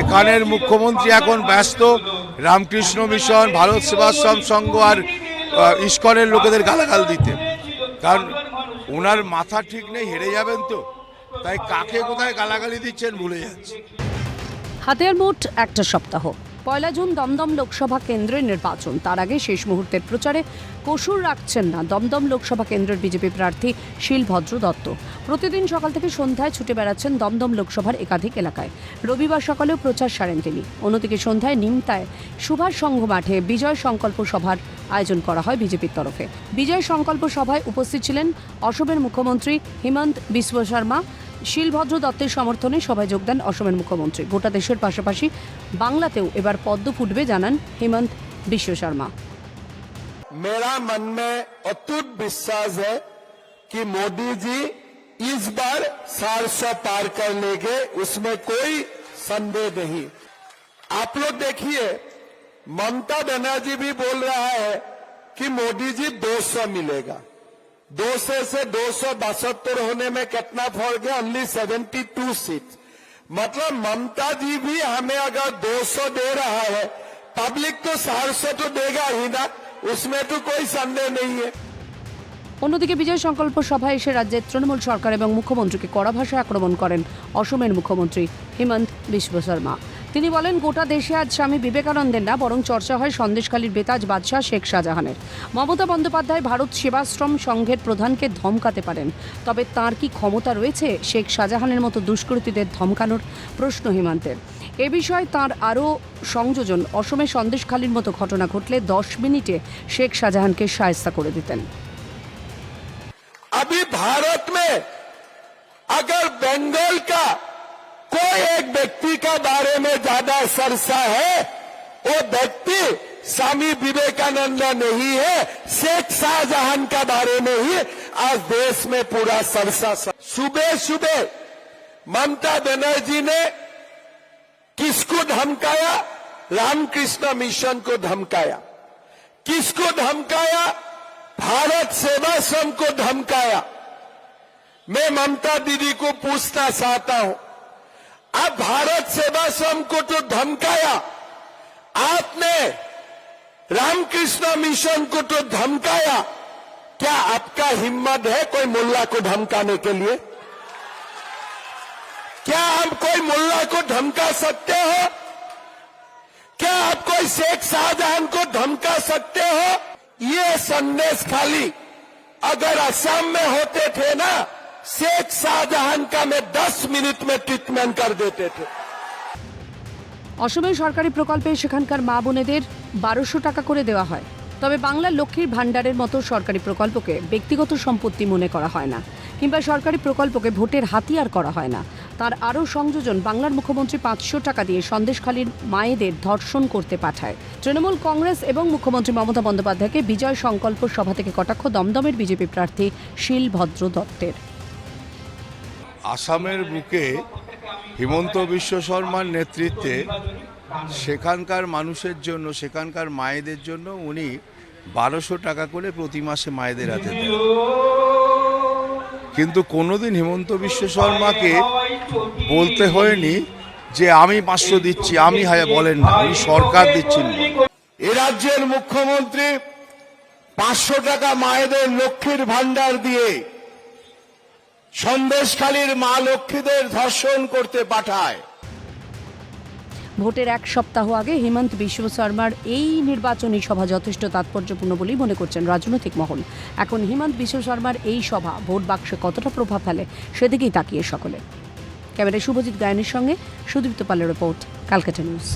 এখানের মুখ্যমন্ত্রী এখন ব্যস্ত। রামকৃষ্ণ মিশন, ভারত সেবাশ্রম সংঘ আর ইস্কনের লোকেদের গালাগাল দিতে। কারণ ওনার মাথা ঠিক নেই, হেরে যাবেন তো। তাই কাকে কোথায় গালাগালি দিচ্ছেন ভুলে যাচ্ছে। হাতের মোট একটা সপ্তাহ। পয়লা জুন দমদম লোকসভা কেন্দ্রের নির্বাচন। তার আগে শেষ মুহূর্তের প্রচারে কসুর রাখছেন না দমদম লোকসভা কেন্দ্রের বিজেপি প্রার্থী শিলভদ্র দত্ত। প্রতিদিন সকাল থেকে সন্ধ্যায় ছুটে বেড়াচ্ছেন দমদম লোকসভার একাধিক এলাকায়। রবিবার সকালেও প্রচার সারেন তিনি। অন্যদিকে সন্ধ্যায় নিমতায় সুভাষ সংঘ মাঠে বিজয় সংকল্প সভার আয়োজন করা হয় বিজেপির তরফে। বিজয় সংকল্প সভায় উপস্থিত ছিলেন অসমের মুখ্যমন্ত্রী হিমন্ত বিশ্ব শর্মা শিলভদ্র দত্তের সমর্থনে সভায় যোগ দেন অসমের মুখ্যমন্ত্রী গোটা দেশের পাশাপাশি বাংলাতেও এবার পদ্ম ফুটবে জানান হেমন্ত বিশ্ব শর্মা मेरा मन में अटूट विश्वास है कि मोदी जी इस बार सात सौ पार कर लेंगे उसमें कोई संदेह नहीं आप लोग देखिए ममता बनर्जी भी बोल रहा है कि मोदी जी 200 मिलेगा 200 से दो सौ बहत्तर होने में कितना फर्क है ओनली 72 सीट मतलब ममता जी भी हमें अगर 200 दे रहा है पब्लिक तो 400 तो देगा ही ना उसमें तो कोई संदेह नहीं है অন্যদিকে বিজয় সংকল্প সভায় এসে রাজ্যের তৃণমূল সরকার এবং মুখ্যমন্ত্রীকে কড়া ভাষায় আক্রমণ করেন অসমের মুখ্যমন্ত্রী হেমন্ত বিশ্ব শর্মা তিনি বলেন গোটা দেশে আজ স্বামী বিবেকানন্দের না বরং চর্চা হয় সন্দেশখালীর বেতাজ বাদশাহ শেখ শাহজাহানের মমতা বন্দ্যোপাধ্যায় ভারত সেবাশ্রম সংঘের প্রধানকে ধমকাতে পারেন তবে তার কি ক্ষমতা রয়েছে শেখ শাহজাহানের মতো দুষ্কৃতীদের ধমকানোর প্রশ্ন হেমন্তের এ বিষয়ে তার আরও সংযোজন অসমে সন্দেশখালীর মতো ঘটনা ঘটলে দশ মিনিটে শেখ শাহজাহানকে সায়স্তা করে দিতেন अभी भारत में अगर बंगाल का कोई एक व्यक्ति का बारे में ज़्यादा सरसा है, वो व्यक्ति स्वामी विवेकानंद नहीं है, शेख शाहजहां का बारे में ही आज देश में पूरा सरसा सुबह सुबह ममता बनर्जी ने किसको धमकाया? रामकृष्ण मिशन को धमकाया। किसको धमकाया? भारत सेवाश्रम को धमकाया। मैं ममता दीदी को पूछना चाहता हूँ अब भारत सेवाश्रम को तो धमकाया आपने रामकृष्ण मिशन को तो धमकाया क्या आपका हिम्मत है कोई मुल्ला को धमकाने के लिए? क्या आप कोई मुल्ला को धमका सकते हो? क्या आप कोई शेख शाहजहां को धमका सकते हो? ये संदेश खाली। अगर असम में होते थे ना शेख शाहजहां का मैं दस मिनट में ट्रीटमेंट कर देते थे অসমের সরকারি প্রকল্পে সেখানকার মা বোনেদের বারোশো টাকা করে দেওয়া হয় তবে বাংলার লক্ষ্মীর ভাণ্ডারের মতো সরকারি প্রকল্পকে ব্যক্তিগত সম্পত্তি মনে করা হয় না কিংবা সরকারি প্রকল্পকে ভোটের হাতিয়ার করা হয় না তার আরও সংযোজন বাংলার মুখ্যমন্ত্রী পাঁচশো টাকা দিয়ে সন্দেশখালীর মায়েদের ধর্ষণ করতে পাঠায় তৃণমূল কংগ্রেস এবং মুখ্যমন্ত্রী মমতা বন্দ্যোপাধ্যায়কে বিজয় সংকল্প সভা থেকে কটাক্ষ দমদমের বিজেপি প্রার্থী শিলভদ্র দত্তের আসামের বুকে হিমন্ত বিশ্ব শর্মার নেতৃত্বে সেখানকার মানুষের জন্য, সেখানকার মায়েদের জন্য উনি বারোশো টাকা করে প্রতি মাসে মায়েদের হাতে কিন্তু কোনোদিন হিমন্ত বিশ্ব শর্মাকে বলতে হয়নি যে আমি পাঁচশো দিচ্ছি, আমি হাজার বলেন না আমি সরকার দিচ্ছি। এ রাজ্যের মুখ্যমন্ত্রী পাঁচশো টাকা মায়েদের লক্ষ্মীর ভান্ডার দিয়ে সন্দেশখালীর মা লক্ষ্মীদের ধর্ষণ করতে পাঠায়। ভোটের এক সপ্তাহ আগে হেমন্ত বিশ্ব শর্মার এই নির্বাচনী সভা যথেষ্ট তাৎপর্যপূর্ণ বলেই মনে করছেন রাজনৈতিক মহল। এখন হেমন্ত বিশ্ব শর্মার এই সভা ভোট বাক্সে কতটা প্রভাব ফেলে সেদিকেই তাকিয়ে সকলে। ক্যামেরায় শুভজিৎ গায়নের সঙ্গে সুদীপ্ত পালের রিপোর্ট ক্যালকাটা নিউজ।